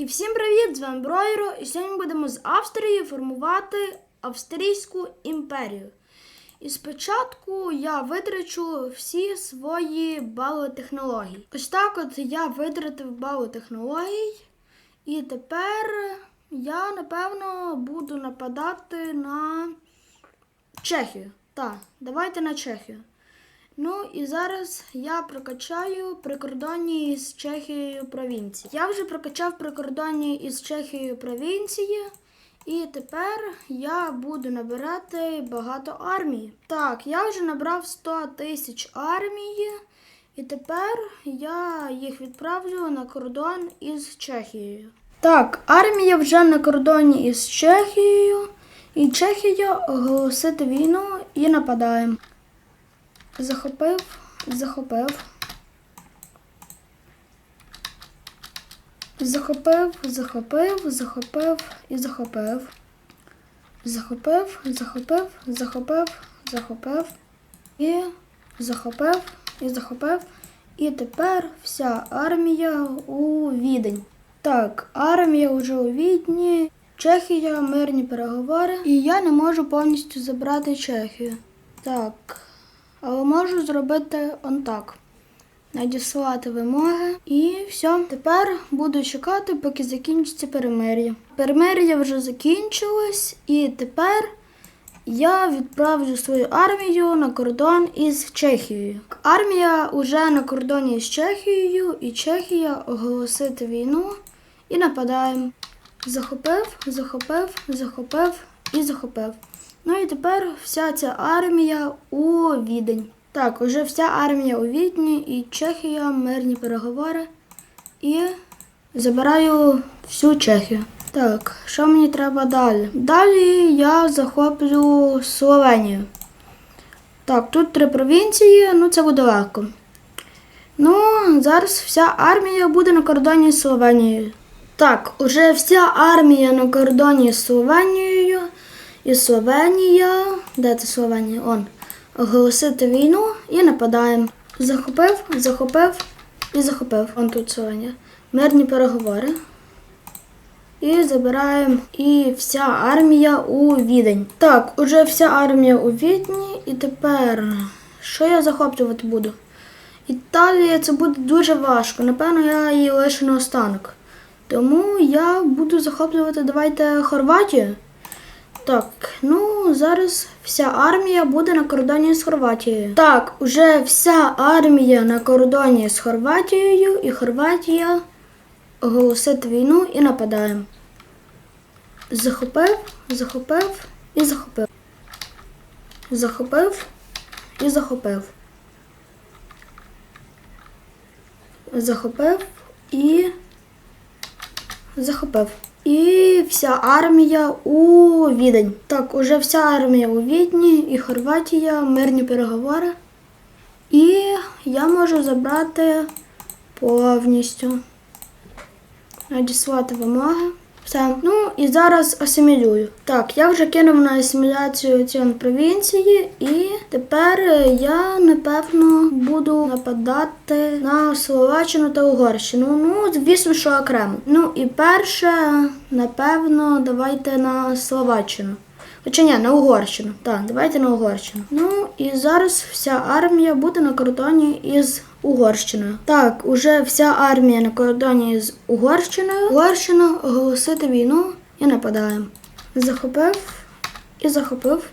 І всім привіт! З вами Бройро. І сьогодні будемо з Австрії формувати Австрійську імперію. І спочатку я витрачу всі свої бали технологій. Ось так от я витратив бали технологій. І тепер я напевно буду нападати на Чехію. Так, давайте на Чехію. Ну і зараз я прокачаю прикордонні із Чехією провінції. Я вже прокачав прикордонні із Чехією провінції, і тепер я буду набирати багато армії. Так, я вже набрав 100 тисяч армії, і тепер я їх відправлю на кордон із Чехією. Так, армія вже на кордоні із Чехією, і Чехія оголосити війну і нападаємо. Захопив, захопив. Захопив, захопив, захопив і захопив. Захопив, захопив, захопив, захопив. І захопив, і захопив. І тепер вся армія у відень. Так, армія вже у відні. Чехія, мирні переговори. І я не можу повністю забрати Чехію. Так. Але можу зробити он так. Надіслати вимоги. І все. Тепер буду чекати, поки закінчиться перемир'я. Перемир'я вже закінчилось, і тепер я відправлю свою армію на кордон із Чехією. Армія вже на кордоні з Чехією, і Чехія оголосити війну і нападаємо. Захопив, захопив, захопив і захопив. Ну і тепер вся ця армія у відень. Так, уже вся армія у відні і Чехія, мирні переговори. І забираю всю Чехію. Так, що мені треба далі? Далі я захоплю Словенію. Так, тут три провінції, ну це буде легко. Ну, зараз вся армія буде на кордоні з Словенією. Так, уже вся армія на кордоні з Словенією. І Словенія. Де це Словенія? Он. Оголосити війну і нападаємо. Захопив, захопив і захопив. Он тут Словенія. Мирні переговори. І забираємо і вся армія у відень. Так, уже вся армія у відні. І тепер що я захоплювати буду? Італія це буде дуже важко. Напевно, я її лишу на останок. Тому я буду захоплювати давайте Хорватію. Так, ну зараз вся армія буде на кордоні з Хорватією. Так, уже вся армія на кордоні з Хорватією, і Хорватія оголосить війну і нападаємо. Захопив, захопив і захопив. Захопив і захопив. Захопив і захопив. І вся армія у відень. Так, уже вся армія у відні і Хорватія, мирні переговори. І я можу забрати повністю. Надіслати вимоги. Все. Ну і зараз асимілюю. Так, я вже кинув на асиміляцію ці он провінції, і тепер я напевно буду нападати на Словаччину та Угорщину. Ну, звісно, що окремо. Ну і перше, напевно, давайте на Словаччину. Хоча ні, на Угорщину. Так, давайте на Угорщину. Ну і зараз вся армія буде на кордоні із Угорщиною. Так, уже вся армія на кордоні з Угорщиною. Угорщина оголосити війну і нападаємо. Захопив і захопив.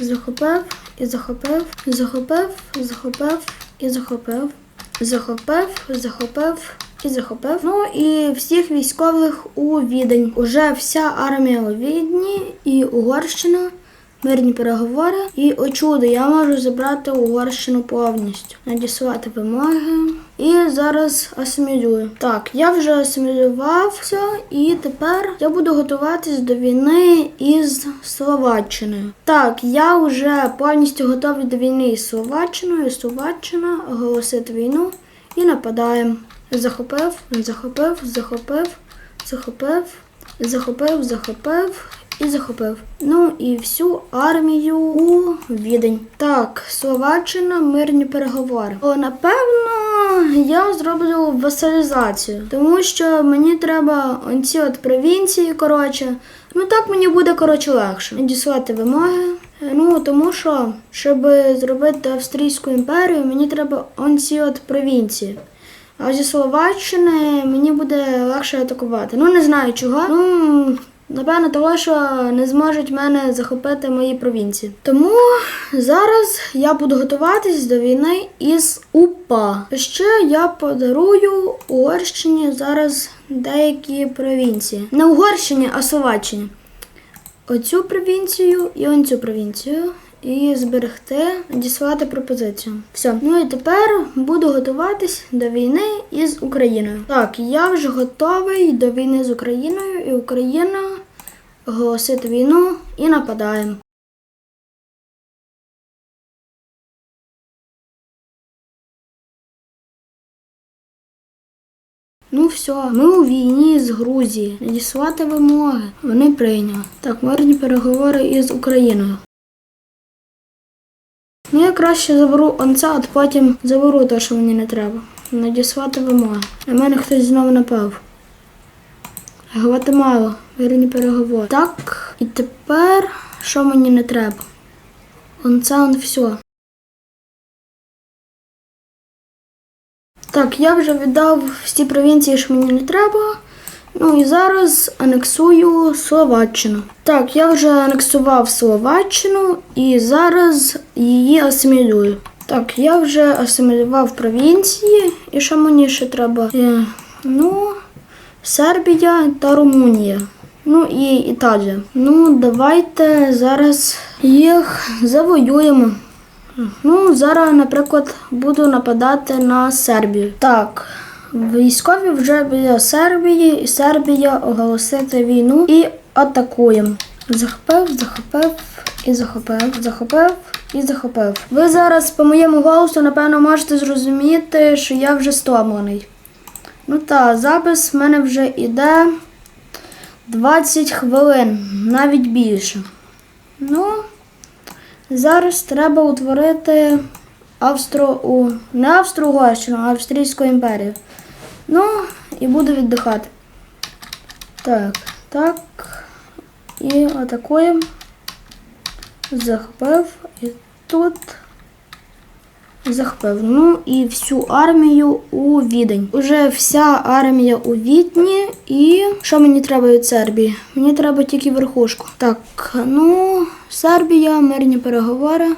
Захопив і захопив. Захопив, захопив і захопив. Захопив, захопив і захопив. Ну і всіх військових у відень. Уже вся армія у відні і Угорщина. Мирні переговори. І о чудо, я можу забрати Угорщину повністю. Надіслати вимоги. І зараз асимілюю. Так, я вже асимілювався, і тепер я буду готуватись до війни із Словаччиною. Так, я вже повністю готовий до війни із Словаччиною. Словаччина оголосити війну і нападаємо. Захопив, захопив, захопив, захопив, захопив, захопив і захопив. Ну і всю армію у відень. Так, Словаччина, мирні переговори. О, напевно, я зроблю васалізацію, тому що мені треба оці от провінції, коротше. Ну так мені буде коротше легше. Надіслати вимоги. Ну тому що, щоб зробити Австрійську імперію, мені треба оці от провінції. А зі Словаччини мені буде легше атакувати. Ну не знаю чого. Ну напевно, того, що не зможуть мене захопити мої провінції. Тому зараз я буду готуватись до війни із УПА. Ще я подарую Угорщині зараз деякі провінції. Не Угорщині, а Словаччині. Оцю провінцію і оцю провінцію. І зберегти, надіслати пропозицію. Все. Ну і тепер буду готуватись до війни із Україною. Так, я вже готовий до війни з Україною, і Україна оголосить війну і нападаємо. Ну все, ми у війні з Грузії. Надіслати вимоги. Вони прийняли. Так, мирні переговори із Україною. Ну, я краще заберу онца, а потім заберу те, що мені не треба. Надіслати вимоги. На мене хтось знову напав. Гватемала, мирні переговори. Так, і тепер що мені не треба? Онце, он все. Так, я вже віддав всі провінції, що мені не треба. Ну і зараз анексую Словаччину. Так, я вже анексував Словаччину і зараз її асимілюю. Так, я вже асимілював провінції. І що мені ще треба? Е, ну, Сербія та Румунія. Ну і Італія. Ну, давайте зараз їх завоюємо. Ну, зараз, наприклад, буду нападати на Сербію. Так, військові вже біля Сербії, і Сербія оголосити війну і атакуємо. Захопив, захопив і захопив, захопив і захопив. Ви зараз по моєму голосу, напевно, можете зрозуміти, що я вже стомлений. Ну та, запис в мене вже іде 20 хвилин, навіть більше. Ну, Зараз треба утворити Австро... у... не Австро-Угорщину, а Австрійську імперію. Ну, і буду віддихати. Так, так. І атакуємо. Захопив. І тут захопив. Ну і всю армію у Відень. Уже вся армія у Відні. І що мені треба від Сербії? Мені треба тільки верхушку. Так, ну, Сербія, мирні переговори.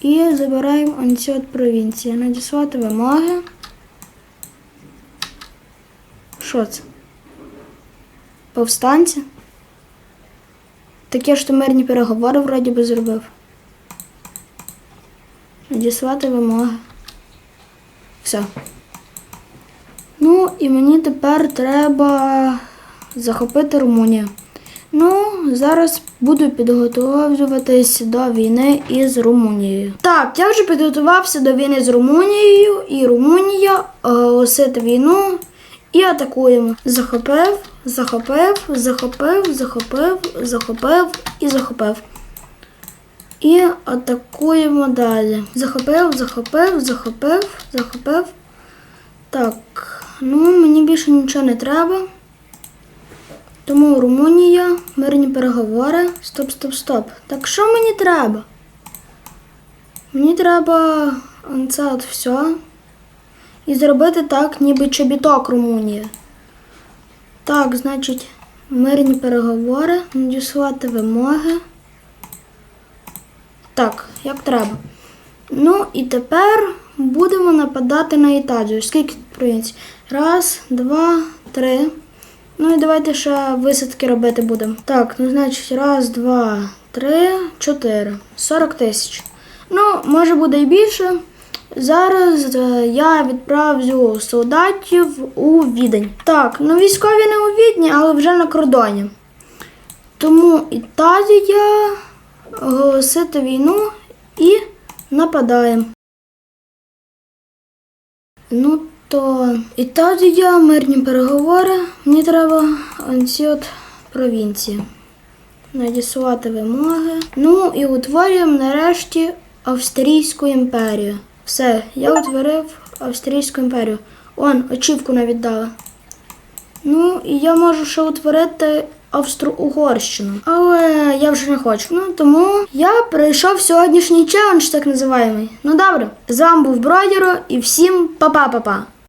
І забираємо оці от провінції. Надіслати вимоги. Що це? Повстанці? Таке ж то мирні переговори вроді би зробив. Надіслати вимоги. Все. Ну, і мені тепер треба захопити Румунію. Ну, зараз буду підготовлюватись до війни із Румунією. Так, я вже підготувався до війни з Румунією, і Румунія оголосити війну і атакуємо. Захопив, захопив, захопив, захопив, захопив і захопив. І атакуємо далі. Захопив, захопив, захопив, захопив. Так, ну мені більше нічого не треба. Тому Румунія, мирні переговори. Стоп, стоп, стоп. Так що мені треба? Мені треба це от все. І зробити так, ніби чобіток Румунії. Так, значить, мирні переговори, надіслати вимоги. Так, як треба. Ну і тепер будемо нападати на Італію. Скільки провінцій? Раз, два, три. Ну і давайте ще висадки робити будемо. Так, ну значить, раз, два, три, чотири. 40 тисяч. Ну, може буде і більше. Зараз е, я відправлю солдатів у відень. Так, ну військові не у відні, але вже на кордоні. Тому Італія оголосити війну і нападаємо. Ну то Італія, мирні переговори. Мені треба ці от провінції. Надіслати вимоги. Ну і утворюємо нарешті Австрійську імперію. Все, я утворив Австрійську імперію. Он, очівку навіть дали. Ну, і я можу ще утворити Австро-Угорщину. Але я вже не хочу. Ну тому я пройшов сьогоднішній челендж, так називаємо. Ну добре, з вами був Бродіро і всім па-па-па-па.